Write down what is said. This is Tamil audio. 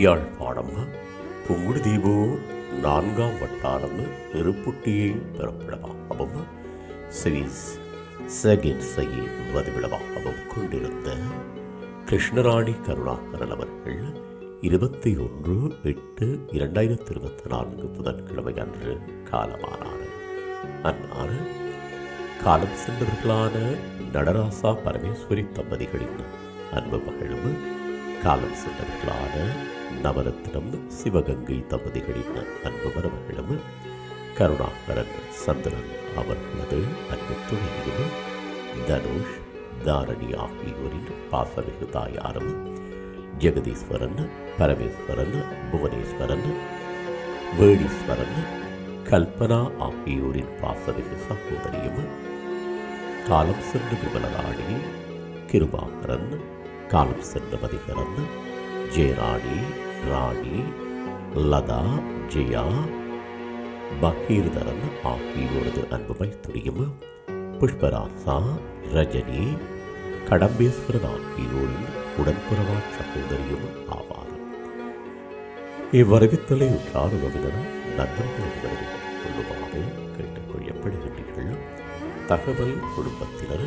யாழ்ப்பாணம் புங்குடுதீவு நான்காம் வட்டாரம் இருப்புட்டியை பிறப்பிடமாகவும் சுவிஸ் சகின்சையை வதிவிடமாகவும் கொண்டிருந்த கிருஷ்ணராணி கருணாகரன் அவர்கள் இருபத்தி ஒன்று எட்டு இரண்டாயிரத்தி இருபத்தி நான்கு புதன்கிழமை அன்று காலமானார். அன்னார் காலம் சென்றவர்களான நடராசா பரமேஸ்வரி தம்பதிகளின் அன்பு மகளும் காலம் சென்றவர்களான நவரத்னம் சிவகங்கை தம்பதிகளின் அன்பு மருமகளும் கருணாகரன் சந்திரன் அவர்களது அன்பு துணையும் தனுஷ் தாரணி ஆகியோரின் பாசமிகு தாயாரும் ஜெகதீஸ்வரன் பரமேஸ்வரன் புவனேஸ்வரன் வேணீஸ்வரன் கல்பனா ஆகியோரின் பாசமிகு சகோதரியும் காலம் சென்று விமலராணி கிருபாகரன் காலம் சென்று வருகிறது ஜெயராணி ராணி லதா ஜெயா பகீர்தரன் ஆகியோரது அன்பு மைத்துரியும் புஷ்பராசா ரஜினி கடம்பேஸ்வரன் ஆகியோரின் உடன்புறவா சகோதரியும் ஆவார். இவ்வரவித்தலை உற்றார் உறவினர் நண்பர்கள் அனைவரும் கொள்ளுமாறு கேட்டுக்கொள்ளப்படுகின்றீர்கள் தகவல் குடும்பத்தினர்